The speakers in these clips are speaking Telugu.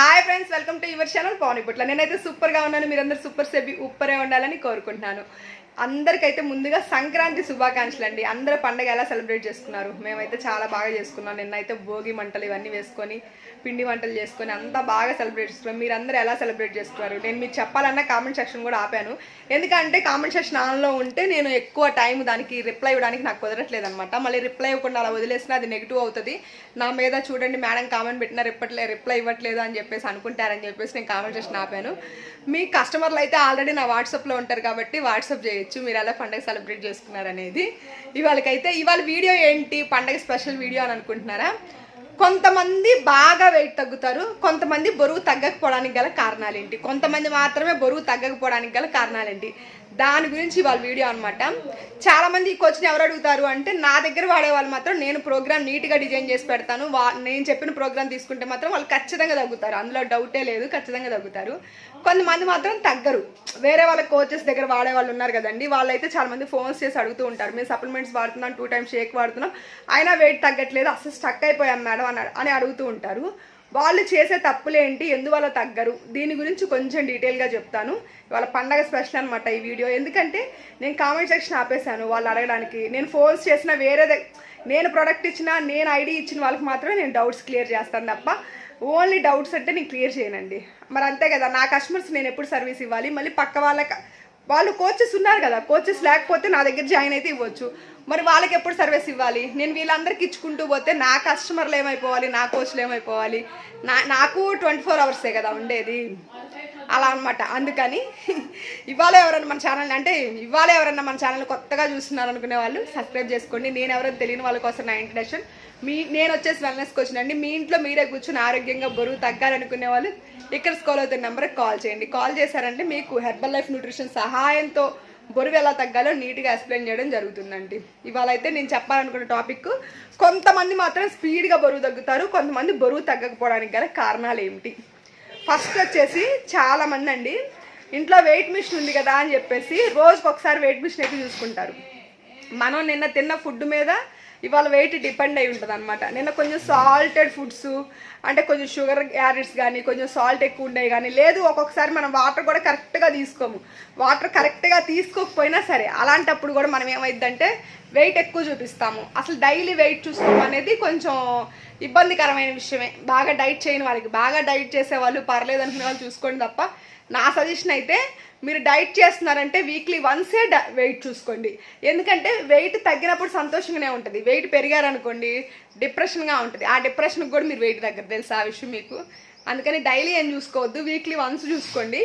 Hi friends welcome to your channel Pavan ఇప్పట్లో నేనైతే సూపర్గా ఉన్నాను మీరందరూ సూపర్ సెబి ఉప్పరే ఉండాలని కోరుకుంటున్నాను. అందరికైతే ముందుగా సంక్రాంతి శుభాకాంక్షలు అండి. అందరు పండగ ఎలా సెలబ్రేట్ చేసుకున్నారు? మేమైతే చాలా బాగా చేసుకున్నాం. నిన్నైతే భోగి మంటలు ఇవన్నీ వేసుకొని పిండి వంటలు చేసుకొని అంతా బాగా సెలబ్రేట్ చేసుకున్నాం. మీరు అందరూ ఎలా సెలబ్రేట్ చేసుకున్నారు? నేను మీరు చెప్పాలన్న కామెంట్ సెక్షన్ కూడా ఆపాను. ఎందుకంటే కామెంట్ సెక్షన్ ఆన్లో ఉంటే నేను ఎక్కువ టైం దానికి రిప్లై ఇవ్వడానికి నాకు కుదరట్లేదు అనమాట మళ్ళీ రిప్లై ఇవ్వకుండా అలా వదిలేసినా అది నెగిటివ్ అవుతుంది. నా మీద చూడండి మేడం కామెంట్ పెట్టినా రిప్పట్లే రిప్లై ఇవ్వట్లేదు అని చెప్పేసి అనుకుంటారని చెప్పేసి నేను కామెంట్ సెక్షన్ ఆపాను. మీ కస్టమర్లు అయితే ఆల్రెడీ నా వాట్సాప్లో ఉంటారు కాబట్టి వాట్సాప్ చేయండి. చేయొచ్చు మీరు ఎలా పండగ సెలబ్రేట్ చేసుకున్నారనేది. ఇవాళకైతే ఇవాళ వీడియో ఏంటి? పండగ స్పెషల్ వీడియో అని అనుకుంటున్నారా? కొంతమంది బాగా వెయిట్ తగ్గుతారు కొంతమంది బరువు తగ్గకపోవడానికి గల కారణాలు ఏంటి కొంతమంది మాత్రమే బరువు తగ్గకపోవడానికి గల కారణాలు ఏంటి దాని గురించి వాళ్ళ వీడియో అనమాట చాలా మంది ఈ ఎవరు అడుగుతారు అంటే నా దగ్గర వాడే వాళ్ళు మాత్రం నేను ప్రోగ్రామ్ నీట్గా డిజైన్ చేసి పెడతాను వా నేను చెప్పిన ప్రోగ్రామ్ తీసుకుంటే మాత్రం వాళ్ళు ఖచ్చితంగా తగ్గుతారు. అందులో డౌటే లేదు ఖచ్చితంగా తగ్గుతారు. కొంతమంది మాత్రం తగ్గరు. వేరే వాళ్ళ కోచెస్ దగ్గర వాడే వాళ్ళు ఉన్నారు కదండి వాళ్ళైతే చాలా మంది ఫోన్స్ చేసి అడుగుతూ ఉంటారు. మేము సప్లిమెంట్స్ వాడుతున్నాం టూ టైమ్స్ షేక్ వాడుతున్నాం. అయినా వెయిట్ తగ్గట్లేదు అసలు స్టక్ అయిపోయాం మేడం. అని అని అడుగుతూ ఉంటారు. వాళ్ళు చేసే తప్పులేంటి? ఎందువల్ల తగ్గరు? దీని గురించి కొంచెం డీటెయిల్గా చెప్తాను. వాళ్ళ పండగ స్పెషల్ అనమాట ఈ వీడియో. ఎందుకంటే నేను కామెంట్ సెక్షన్ ఆపేశాను వాళ్ళు అడగడానికి. నేను ఫోన్స్ చేసిన వేరే నేను ప్రోడక్ట్ ఇచ్చిన నేను ఐడి ఇచ్చిన వాళ్ళకి మాత్రమే నేను డౌట్స్ క్లియర్ చేస్తాను తప్ప ఓన్లీ డౌట్స్ అంటే నేను క్లియర్ చేయనండి. మరి అంతే కదా నా కస్టమర్స్ నేను ఎప్పుడు సర్వీస్ ఇవ్వాలి? మళ్ళీ పక్క వాళ్ళకి వాళ్ళు కోచెస్ ఉన్నారు కదా కోచెస్ లేకపోతే నా దగ్గర జాయిన్ అయితే ఇవ్వచ్చు. మరి వాళ్ళకి ఎప్పుడు సర్వీస్ ఇవ్వాలి? నేను వీళ్ళందరికీ ఇచ్చుకుంటూ పోతే నా కస్టమర్లు ఏమైపోవాలి నా కోచ్లు ఏమైపోవాలి? నా నాకు ట్వంటీ ఫోర్ అవర్సే కదా ఉండేది. అలా అనమాట అందుకని ఇవాళ ఎవరన్నా మన ఛానల్ అంటే ఇవాళ ఎవరన్నా మన ఛానల్ కొత్తగా చూస్తున్నారు అనుకునే వాళ్ళు సబ్స్క్రైబ్ చేసుకోండి. నేను ఎవరైనా తెలియని వాళ్ళ కోసం నా ఇంట్రడక్షన్ మీ నేను వచ్చేసి వెల్నెస్కి వచ్చినండి మీ ఇంట్లో మీరే కూర్చొని ఆరోగ్యంగా బరువు తగ్గాలనుకునే వాళ్ళు ఇక్కడ స్కూల్ అవుతున్న నెంబర్కి కాల్ చేయండి. కాల్ చేశారంటే మీకు హెర్బల్ లైఫ్ న్యూట్రిషన్ సహాయంతో బరువు ఎలా తగ్గాలో నీట్గా ఎక్స్ప్లెయిన్ చేయడం జరుగుతుందండి. ఇవాళ అయితే నేను చెప్పాలనుకున్న టాపిక్ కొంతమంది మాత్రం స్పీడ్గా బరువు తగ్గుతారు కొంతమంది బరువు తగ్గకపోవడానికి గల కారణాలు ఏమిటి? ఫస్ట్ వచ్చేసి చాలామంది అండి. ఇంట్లో వెయిట్ మిషన్ ఉంది కదా అని చెప్పేసి రోజుకొకసారి వెయిట్ మిషన్ అయితే చూసుకుంటారు. మనం నిన్న తిన్న ఫుడ్ మీద ఇవాళ వెయిట్ డిపెండ్ అయి ఉంటుంది అనమాట నేను కొంచెం సాల్టెడ్ ఫుడ్స్ అంటే కొంచెం షుగర్ యాడిట్స్ కానీ కొంచెం సాల్ట్ ఎక్కువ ఉండేవి కానీ లేదు ఒక్కొక్కసారి మనం వాటర్ కూడా కరెక్ట్గా తీసుకోము. వాటర్ కరెక్ట్గా తీసుకోకపోయినా సరే అలాంటప్పుడు కూడా మనం ఏమైందంటే వెయిట్ ఎక్కువ చూపిస్తాము. అసలు డైలీ వెయిట్ చూసుకోవడం అనేది కొంచెం ఇబ్బందికరమైన విషయమే. బాగా డైట్ చేయని వాళ్ళకి బాగా డైట్ చేసే వాళ్ళు పర్లేదు అనుకునే వాళ్ళు చూసుకోండి తప్ప నా సజెషన్ అయితే మీరు డైట్ చేస్తున్నారంటే వీక్లీ వన్సే వెయిట్ చూసుకోండి. ఎందుకంటే వెయిట్ తగ్గినప్పుడు సంతోషంగానే ఉంటుంది. వెయిట్ పెరిగారనుకోండి డిప్రెషన్గా ఉంటుంది. ఆ డిప్రెషన్కి కూడా మీరు వెయిట్ దగ్గర తెలుసు ఆ విషయం మీకు? అందుకని డైలీ ఏం చూసుకోవద్దు. వీక్లీ వన్స్ చూసుకోండి.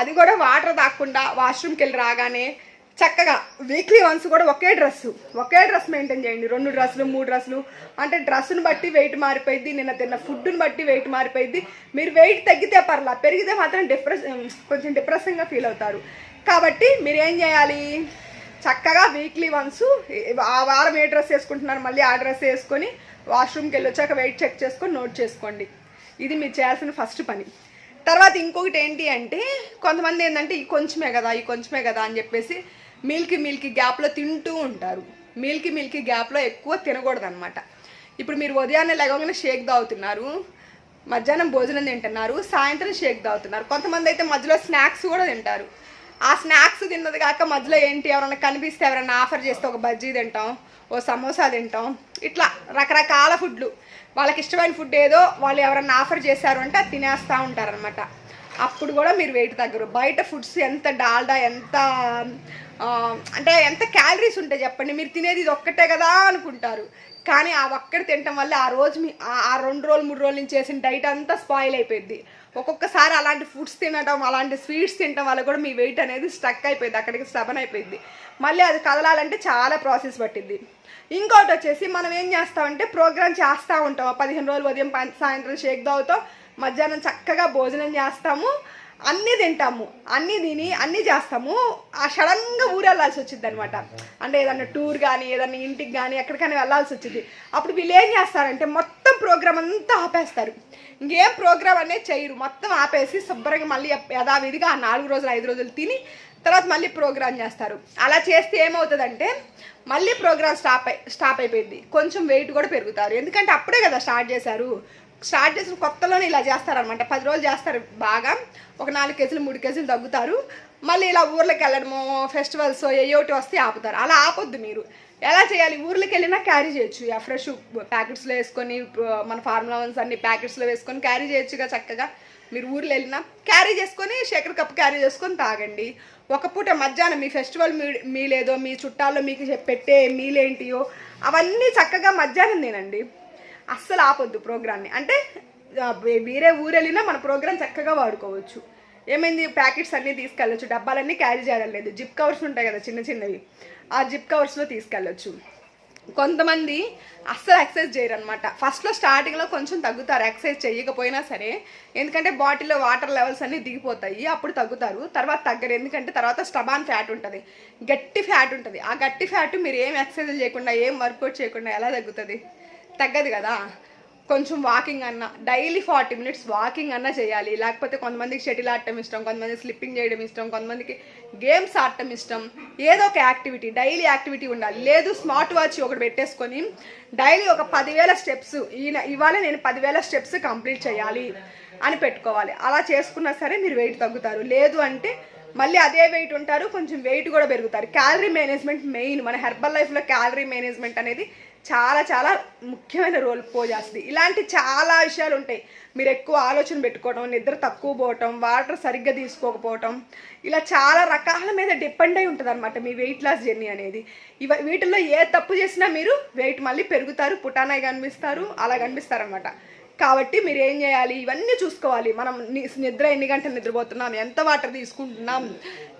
అది కూడా వాటర్ తాగకుండా వాష్రూమ్కి వెళ్ళి రాగానే చక్కగా వీక్లీ వన్స్ కూడా ఒకే డ్రెస్సు ఒకే డ్రెస్ మెయింటైన్ చేయండి. రెండు డ్రెస్సులు మూడు డ్రెస్సులు అంటే డ్రెస్సును బట్టి వెయిట్ మారిపోయింది నిన్న తిన్న ఫుడ్ని బట్టి వెయిట్ మారిపోయింది మీరు వెయిట్ తగ్గితే పర్లా పెరిగితే మాత్రం డిప్రెస్ కొంచెం డిప్రెషన్గా ఫీల్ అవుతారు. కాబట్టి మీరు ఏం చేయాలి? చక్కగా వీక్లీ వన్స్ ఆ వారం ఏ డ్రెస్ వేసుకుంటున్నారు మళ్ళీ ఆ డ్రెస్ వేసుకొని వాష్రూమ్కి వెళ్ళి వచ్చాక వెయిట్ చెక్ చేసుకొని నోట్ చేసుకోండి. ఇది మీరు చేయాల్సిన ఫస్ట్ పని. తర్వాత ఇంకొకటి ఏంటి అంటే కొంతమంది ఏంటంటే ఈ కొంచెమే కదా ఈ కొంచెమే కదా అని చెప్పేసి మిల్క్ మిల్క్ గ్యాప్లో తింటూ ఉంటారు. మిల్క్ మిల్క్ గ్యాప్లో ఎక్కువ తినకూడదు అనమాట ఇప్పుడు మీరు ఉదయాన్నే లేవగానే షేక్ తాగుతున్నారు మధ్యాహ్నం భోజనం తింటున్నారు సాయంత్రం షేక్ తాగుతున్నారు. కొంతమంది అయితే మధ్యలో స్నాక్స్ కూడా తింటారు. ఆ స్నాక్స్ తిన్నది కాక మధ్యలో ఏంటి? ఎవరైనా కనిపిస్తే ఎవరైనా ఆఫర్ చేస్తే ఒక బజ్జీ తింటాం ఓ సమోసా తింటాం. ఇట్లా రకరకాల ఫుడ్లు. వాళ్ళకి ఇష్టమైన ఫుడ్ ఏదో వాళ్ళు ఎవరైనా ఆఫర్ చేశారు అంటే అది తినేస్తూ ఉంటారనమాట అప్పుడు కూడా మీరు వెయిట్ తగ్గరు. బయట ఫుడ్స్ ఎంత డాల్డా ఎంత అంటే ఎంత క్యాలరీస్ ఉంటాయి చెప్పండి? మీరు తినేది ఇది ఒక్కటే కదా అనుకుంటారు. కానీ ఆ ఒక్కటి తినటం వల్ల ఆ రోజు మీ ఆ- రెండు రోజులు మూడు రోజుల నుంచి చేసిన డైట్ అంతా స్పాయిల్ అయిపోయింది. ఒక్కొక్కసారి అలాంటి ఫుడ్స్ తినడం అలాంటి స్వీట్స్ తినడం వల్ల కూడా మీ వెయిట్ అనేది స్టక్ అయిపోయింది. అక్కడికి స్టబన్ అయిపోయింది. మళ్ళీ అది కదలాలంటే చాలా ప్రాసెస్ పట్టింది. ఇంకోటి వచ్చేసి మనం ఏం చేస్తామంటే ప్రోగ్రామ్ చేస్తూ ఉంటాం. పదిహేను రోజులు ఉదయం పం- సాయంత్రం షేక్ తాగుతాం. మధ్యాహ్నం చక్కగా భోజనం చేస్తాము. అన్నీ తింటాము అన్నీ తిని అన్నీ చేస్తాము. ఆ సడన్గా ఊరు వెళ్ళాల్సి వచ్చింది అనమాట అంటే ఏదన్నా టూర్ కానీ ఏదన్నా ఇంటికి కానీ ఎక్కడికైనా వెళ్ళాల్సి వచ్చింది అప్పుడు వీళ్ళు ఏం చేస్తారంటే మొత్తం ప్రోగ్రామ్ అంతా ఆపేస్తారు. ఇంకేం ప్రోగ్రామ్ అనేది చేయరు. మొత్తం ఆపేసి శుభ్రంగా మళ్ళీ యథావిధిగా ఆ నాలుగు రోజులు ఐదు రోజులు తిని తర్వాత మళ్ళీ ప్రోగ్రామ్ చేస్తారు. అలా చేస్తే ఏమవుతుందంటే మళ్ళీ ప్రోగ్రామ్ స్టాప్ అయి స్టాప్ అయిపోయింది కొంచెం వెయిట్ కూడా పెరుగుతారు. ఎందుకంటే అప్పుడే కదా స్టార్ట్ చేశారు. స్టార్ట్ చేసిన కొత్తలోనే ఇలా చేస్తారనమాట పది రోజులు చేస్తారు బాగా. ఒక నాలుగు కేజీలు మూడు కేజీలు తగ్గుతారు. మళ్ళీ ఇలా ఊర్లోకి వెళ్ళడము ఫెస్టివల్స్ ఏయోటి వస్తే ఆపుతారు. అలా ఆపొద్దు మీరు. ఎలా చేయాలి? ఊర్లోకి వెళ్ళినా క్యారీ చేయొచ్చు. ఆ ఫ్రెష్ ప్యాకెట్స్లో వేసుకొని మన ఫార్ములా వన్స్ అన్ని ప్యాకెట్స్లో వేసుకొని క్యారీ చేయొచ్చుగా చక్కగా. మీరు ఊర్లో వెళ్ళినా క్యారీ చేసుకొని శేఖర్ కప్ క్యారీ చేసుకొని తాగండి. ఒక పూట మధ్యాహ్నం మీ ఫెస్టివల్ మీ మీలేదో మీ చుట్టాల్లో మీకు పెట్టే మీలేంటియో అవన్నీ చక్కగా మధ్యాహ్నం తినండి. అస్సలు ఆపొద్దు ప్రోగ్రామ్ని. అంటే వే- వేరే ఊరు వెళ్ళినా మన ప్రోగ్రామ్ చక్కగా వాడుకోవచ్చు. ఏమైంది? ప్యాకెట్స్ అన్నీ తీసుకెళ్ళచ్చు. డబ్బాలన్నీ క్యారీ చేయడం లేదు. జిప్ కవర్స్ ఉంటాయి కదా చిన్న చిన్నవి. ఆ జిప్ కవర్స్లో తీసుకెళ్ళచ్చు. కొంతమంది అస్సలు ఎక్సర్సైజ్ చేయరు అనమాట ఫస్ట్లో స్టార్టింగ్లో కొంచెం తగ్గుతారు. ఎక్సర్సైజ్ చేయకపోయినా సరే ఎందుకంటే బాటిల్లో వాటర్ లెవెల్స్ అన్నీ దిగిపోతాయి. అప్పుడు తగ్గుతారు. తర్వాత తగ్గరు. ఎందుకంటే తర్వాత స్టబాన్ ఫ్యాట్ ఉంటుంది. గట్టి ఫ్యాట్ ఉంటుంది. ఆ గట్టి ఫ్యాట్ మీరు ఏం ఎక్సర్సైజ్ చేయకుండా ఏం వర్కౌట్ చేయకుండా ఎలా తగ్గుతుంది? తగ్గదు కదా. కొంచెం వాకింగ్ అన్న డైలీ ఫార్టీ మినిట్స్ వాకింగ్ అన్న చేయాలి. లేకపోతే కొంతమందికి షటిల్ ఆడటం ఇష్టం కొంతమందికి స్లిప్పింగ్ చేయడం ఇష్టం కొంతమందికి గేమ్స్ ఆడటం ఇష్టం. ఏదో ఒక యాక్టివిటీ డైలీ యాక్టివిటీ ఉండాలి. లేదు స్మార్ట్ వాచ్ ఒకటి పెట్టేసుకొని డైలీ ఒక పదివేల స్టెప్స్ ఈయన ఇవాళ నేను పదివేల స్టెప్స్ కంప్లీట్ చేయాలి అని పెట్టుకోవాలి. అలా చేసుకున్నా సరే మీరు వెయిట్ తగ్గుతారు. లేదు అంటే మళ్ళీ అదే వెయిట్ ఉంటారు కొంచెం వెయిట్ కూడా పెరుగుతారు. Calorie management main. మన హెర్బల్ లైఫ్లో క్యాలరీ మేనేజ్మెంట్ అనేది చాలా చాలా ముఖ్యమైన రోల్ పో చేస్తుంది. ఇలాంటి చాలా విషయాలు ఉంటాయి. మీరు ఎక్కువ ఆలోచన పెట్టుకోవడం నిద్ర తక్కువ పోవటం వాటర్ సరిగ్గా తీసుకోకపోవటం ఇలా చాలా రకాల మీద డిపెండ్ అయి ఉంటుంది అనమాట మీ వెయిట్ లాస్ జర్నీ అనేది. ఇవ వీటిల్లో ఏ తప్పు చేసినా మీరు వెయిట్ మళ్ళీ పెరుగుతారు పుటానాయి కనిపిస్తారు అలా కనిపిస్తారనమాట కాబట్టి మీరు ఏం చేయాలి? ఇవన్నీ చూసుకోవాలి. మనం ని- నిద్ర ఎన్ని గంటలు నిద్రపోతున్నాం? ఎంత వాటర్ తీసుకుంటున్నాం?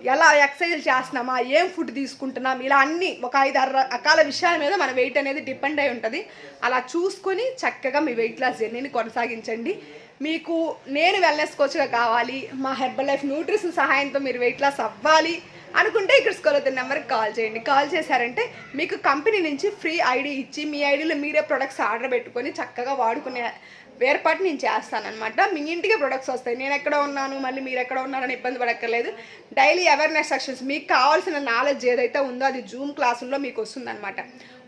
ఎలా ఎక్సర్సైజ్ చేస్తున్నామా? ఏం ఫుడ్ తీసుకుంటున్నాం? ఇలా అన్ని ఒక ఐదు ఆరు రకాల విషయాల మీద మన వెయిట్ అనేది డిపెండ్ అయి ఉంటుంది. అలా చూసుకొని చక్కగా మీ వెయిట్ లాస్ జర్నీని కొనసాగించండి. మీకు నేను వెల్నెస్ కోచ్గా కావాలి. మా హెర్బల్ లైఫ్ న్యూట్రిషన్ సహాయంతో మీరు వెయిట్ లాస్ అవ్వాలి అనుకుంటే ఇక్కడ స్కూల్ అవుతున్న నెంబర్కి కాల్ చేయండి. కాల్ చేశారంటే మీకు కంపెనీ నుంచి ఫ్రీ ఐడి ఇచ్చి మీ ఐడిలో మీరే ప్రొడక్ట్స్ ఆర్డర్ పెట్టుకొని చక్కగా వాడుకునే వేర్పాటు నేను చేస్తానన్నమాట. మీ ఇంటికి ప్రొడక్ట్స్ వస్తాయి. నేను ఎక్కడ ఉన్నాను మళ్ళీ మీరు ఎక్కడ ఉన్నారని ఇబ్బంది పడక్కర్లేదు. డైలీ అవేర్నెస్ సెక్షన్స్ మీకు కావాల్సిన నాలెడ్జ్ ఏదైతే ఉందో అది జూమ్ క్లాసుల్లో మీకు వస్తుందన్నమాట.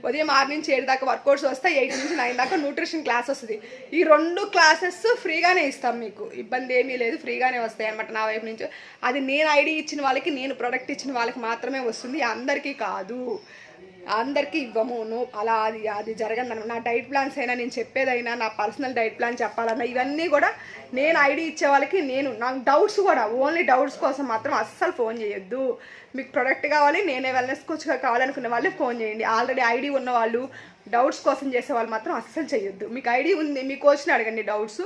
ఉదయం ఆరు నుంచి ఏడు దాకా వర్కౌట్స్ వస్తాయి ఎయిట్ నుంచి నైన్ దాకా న్యూట్రిషన్ క్లాస్ వస్తుంది. ఈ రెండు క్లాసెస్ ఫ్రీగానే ఇస్తాం మీకు. ఇబ్బంది ఏమీ లేదు ఫ్రీగానే వస్తాయి అనమాట నా వైపు నుంచి. అది నేను ఐడి ఇచ్చిన వాళ్ళకి నేను ప్రోడక్ట్ ఇచ్చిన వాళ్ళకి మాత్రమే వస్తుంది అందరికీ కాదు. అందరికీ ఇవ్వము నువ్వు అలా అది అది జరగదు నా డైట్ ప్లాన్స్ అయినా నేను చెప్పేదైనా నా పర్సనల్ డైట్ ప్లాన్ చెప్పాలన్నా ఇవన్నీ కూడా నేను ఐడి ఇచ్చే వాళ్ళకి నేను నాకు డౌట్స్ కూడా ఓన్లీ డౌట్స్ కోసం మాత్రం అస్సలు ఫోన్ చేయొద్దు. మీకు ప్రొడక్ట్ కావాలి నేనే వెల్నెస్ కోచ్గా కావాలనుకునే వాళ్ళు ఫోన్ చేయండి. ఆల్రెడీ ఐడి ఉన్న వాళ్ళు డౌట్స్ కోసం చేసే వాళ్ళు మాత్రం అస్సలు చేయొద్దు. మీకు ఐడి ఉంది మీ కోచ్ని అడగండి డౌట్స్.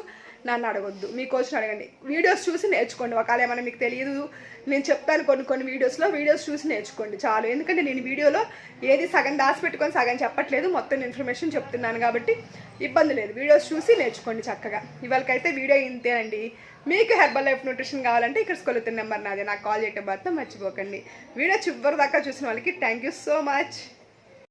నన్ను అడగొద్దు. మీ కోచ్ని అడగండి. వీడియోస్ చూసి నేర్చుకోండి. ఒకవేళ ఏమైనా మీకు తెలియదు నేను చెప్తాను కొన్ని కొన్ని వీడియోస్లో వీడియోస్ చూసి నేర్చుకోండి చాలు. ఎందుకంటే నేను వీడియోలో ఏది సగం దాసి పెట్టుకొని సగం చెప్పట్లేదు మొత్తం ఇన్ఫర్మేషన్ చెప్తున్నాను కాబట్టి ఇబ్బంది లేదు. వీడియోస్ చూసి నేర్చుకోండి చక్కగా. ఇవాళకైతే వీడియో ఇంతేనండి మీకు హెర్బల్ లైఫ్ న్యూట్రిషన్ కావాలంటే ఇక్కడ స్కూల్ నెంబర్ నాది. నాకు కాల్ చేయటం మాత్రం మర్చిపోకండి. వీడియో చివరి దాకా చూసిన వాళ్ళకి థ్యాంక్ యూ సో మచ్